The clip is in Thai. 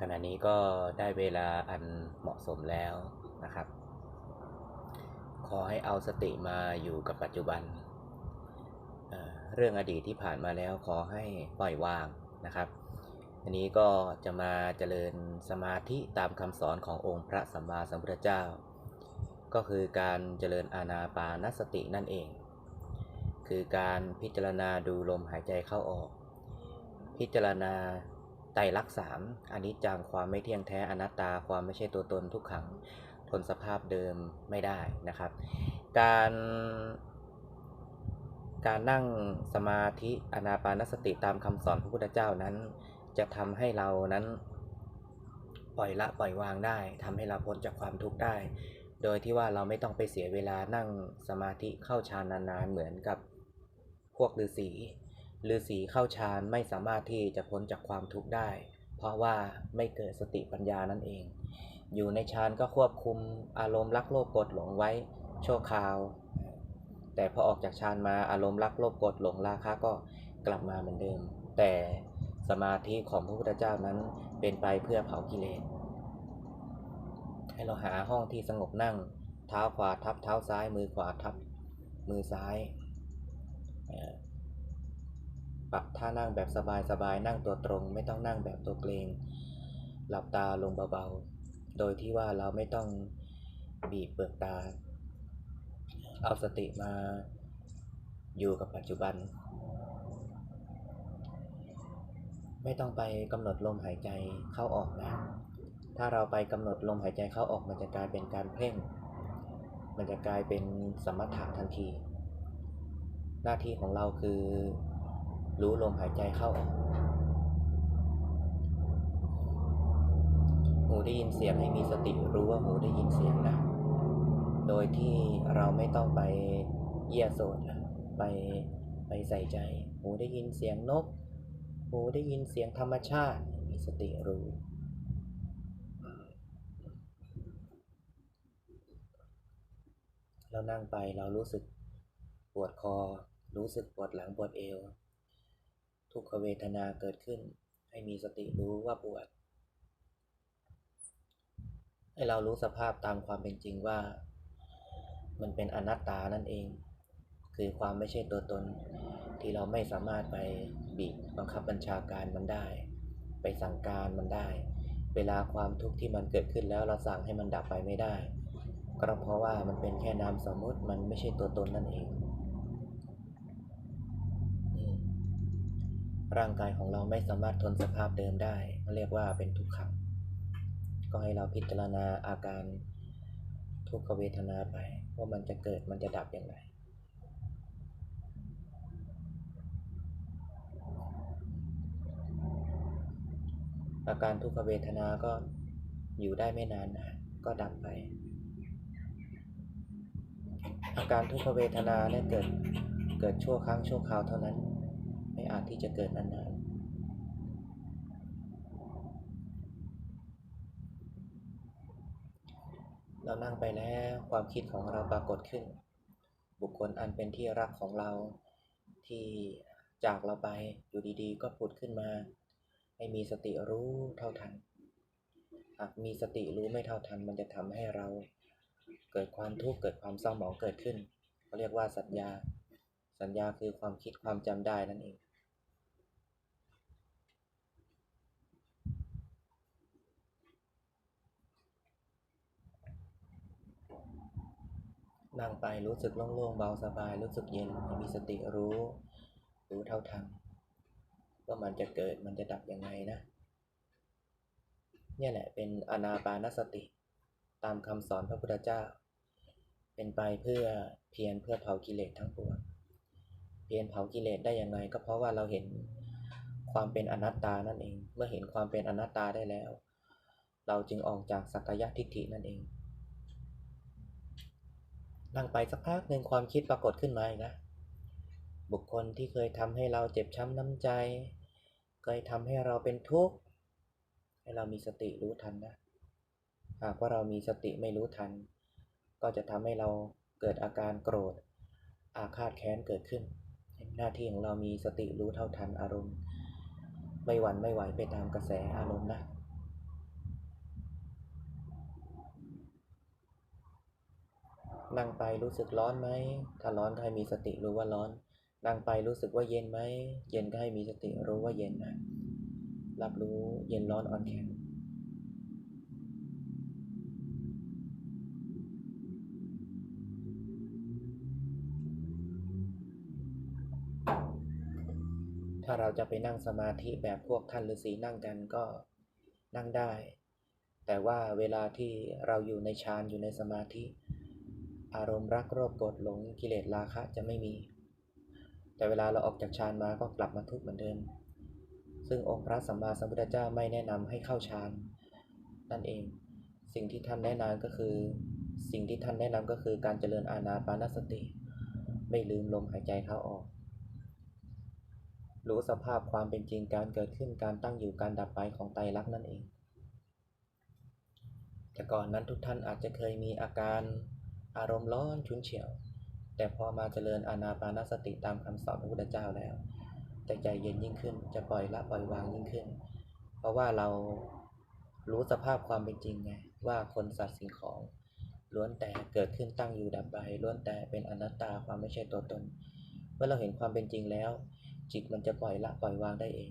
ขณะนี้ก็ได้เวลาอันเหมาะสมแล้วนะครับ ขอให้เอาสติมาอยู่กับปัจจุบัน เรื่องอดีตที่ผ่านมาแล้วขอให้ปล่อยวางนะครับ อันนี้ก็จะมาเจริญสมาธิตามคำสอนขององค์พระสัมมาสัมพุทธเจ้า ก็คือการเจริญอานาปานสตินั่นเอง คือการพิจารณาดูลมหายใจเข้าออก พิจารณา ตรลักษณ์สามอนิจจังความไม่เที่ยงแท้อนัตตาความไม่ใช่ตัวตนทุกขังทนสภาพเดิมไม่ได้นะครับ การการนั่งสมาธิอนาปานสติตามคำสอนพระพุทธเจ้านั้น จะทำให้เรานั้น ปล่อยละปล่อยวางได้ทำให้เราพ้นจากความทุกข์ได้ โดยที่ว่าเราไม่ต้องไปเสียเวลานั่งสมาธิเข้าฌานนานๆเหมือนกับพวกฤาษี ฤาษีเข้าฌานไม่สามารถที่จะพ้นจากความทุกข์ได้ เพราะว่าไม่เกิดสติปัญญานั่นเอง อยู่ในฌานก็ควบคุมอารมณ์รักโลภโกรธหลงไว้ชั่วคราว แต่พอออกจากฌานมาอารมณ์รักโลภโกรธหลงราคะก็กลับมาเหมือนเดิม แต่สมาธิของพระพุทธเจ้านั้นเป็นไปเพื่อเผากิเลสให้เราหาห้องที่สงบนั่ง เท้าขวาทับเท้าซ้าย มือขวาทับมือซ้าย ปรับท่านั่งแบบสบายๆนั่งตัวตรง ไม่ต้องนั่งแบบตัวเกรงหลับตาลงเบาๆ โดยที่ว่าเราไม่ต้องบีบเปลือกตา เอาสติมาอยู่กับปัจจุบัน ไม่ต้องไปกำหนดลมหายใจเข้าออกนะ ถ้าเราไปกำหนดลมหายใจเข้าออกมันจะกลายเป็นการเพ่ง มันจะกลายเป็นสมถะทันที หน้าที่ของเราคือ รู้ลมหายใจเข้าออก หูได้ยินเสียงให้มีสติรู้ว่าหูได้ยินเสียงนะ โดยที่เราไม่ต้องไปเยี่ยโสดไปไปใส่ใจ หูได้ยินเสียงนก หูได้ยินเสียงธรรมชาติ มีสติรู้เรานั่งไปเรารู้สึกปวดคอ รู้สึกปวดหลังปวดเอว ทุกขเวทนาเกิดขึ้น ให้มีสติรู้ว่าปวด ให้เรารู้สภาพตามความเป็นจริงว่า มันเป็นอนัตตานั่นเอง คือความไม่ใช่ตัวตนที่เราไม่สามารถไปบีบบังคับบัญชาการมันได้ ไปสั่งการมันได้ เวลาความทุกข์ที่มันเกิดขึ้นแล้วเราสั่งให้มันดับไปไม่ได้ ก็เพราะว่ามันเป็นแค่นามสมมุติมันไม่ใช่ตัวตนนั่นเองอืม ร่างกายของเราไม่สามารถทนสภาพเดิมได้เรียกว่าเป็นทุกขัง ก็ให้เราพิจารณาอาการทุกขเวทนาไป ว่ามันจะเกิดมันจะดับอย่างไรอาการทุกขเวทนาก็อยู่ได้ไม่นานนะก็ดับไป อาการทุกขเวทนาเนี่ยเกิดเกิดชั่วครั้งชั่วคราวเท่านั้น ไม่อาจที่จะเกิดนานๆ เรานั่งไปแล้วความคิดของเราปรากฏขึ้น บุคคลอันเป็นที่รักของเราที่จากเราไปอยู่ดีๆ ก็ผุดขึ้นมา ให้มีสติรู้เท่าทัน หากมีสติรู้ไม่เท่าทัน มันจะทำให้เราเกิดความทุกข์เกิดความเศร้าหมองเกิดขึ้นเขาเรียกว่าสัญญา สัญญาคือความคิดความจำได้นั่นเอง นั่งไปรู้สึกโล่งๆเบาสบาย รู้สึกเย็นมีสติรู้ รู้เท่าทันว่ามันจะเกิดมันจะดับยังไงนะเนี่ยแหละเป็นอนาปานสติ ตามคำสอนพระพุทธเจ้า เป็นไปเพื่อเพียรเพื่อเผากิเลสทั้งปวงเพียรเผากิเลสได้ยังไง ก็เพราะว่าเราเห็นความเป็นอนัตตานั่นเอง เมื่อเห็นความเป็นอนัตตาได้แล้ว เราจึงออกจากสักกาทิฏฐินั่นเอง นั่งไปสักพักหนึ่งความคิดปรากฏขึ้นมาอีกนะบุคคลที่เคยทำให้เราเจ็บช้ำน้ำใจ เคยทำให้เราเป็นทุกข์ให้เรามีสติรู้ทันนะ หากว่าเรามีสติไม่รู้ทัน ก็จะทำให้เราเกิดอาการโกรธ อาฆาตแค้นเกิดขึ้น หน้าที่ของเรามีสติรู้เท่าทันอารมณ์ ไม่หวั่นไม่ไหวไปตามกระแสอารมณ์นะ นั่งไปรู้สึกร้อนไหม ถ้าร้อนก็ให้มีสติรู้ว่าร้อน นั่งไปรู้สึกว่าเย็นไหม เย็นก็ให้มีสติรู้ว่าเย็นนะ รับรู้เย็นร้อนอ่อนแข็งถ้าเราจะไปนั่งสมาธิแบบพวกท่านฤาษีนั่งกันก็นั่งได้ แต่ว่าเวลาที่เราอยู่ในฌานอยู่ในสมาธิ อารมณ์รักโรคโกรธหลงกิเลสราคะจะไม่มี แต่เวลาเราออกจากฌานมาก็กลับมาทุกข์เหมือนเดิม ซึ่งองค์พระสัมมาสัมพุทธเจ้าไม่แนะนำให้เข้าฌานนั่นเอง สิ่งที่ท่านแนะนำก็คือ สิ่งที่ท่านแนะนำก็คือการเจริญอานาปานสติ ไม่ลืมลมหายใจเข้าออก รู้สภาพความเป็นจริงการเกิดขึ้นการตั้งอยู่การดับไปของไตรลักษณ์นั่นเองแต่ก่อนนั้นทุกท่านอาจจะเคยมีอาการ อารมณ์ร้อนฉุนเฉียว แต่พอมาเจริญอานาปานสติตามคำสอนพระพุทธเจ้าแล้วแต่ใจเย็นยิ่งขึ้น จะปล่อยละปล่อยวางยิ่งขึ้น เพราะว่าเรารู้สภาพความเป็นจริงไงว่าคนสัตว์สิ่งของล้วนแต่เกิดขึ้นตั้งอยู่ดับไปล้วนแต่เป็นอนัตตาความไม่ใช่ตัวตน เมื่อเราเห็นความเป็นจริงแล้ว จิตมันจะปล่อยละปล่อยวางได้เอง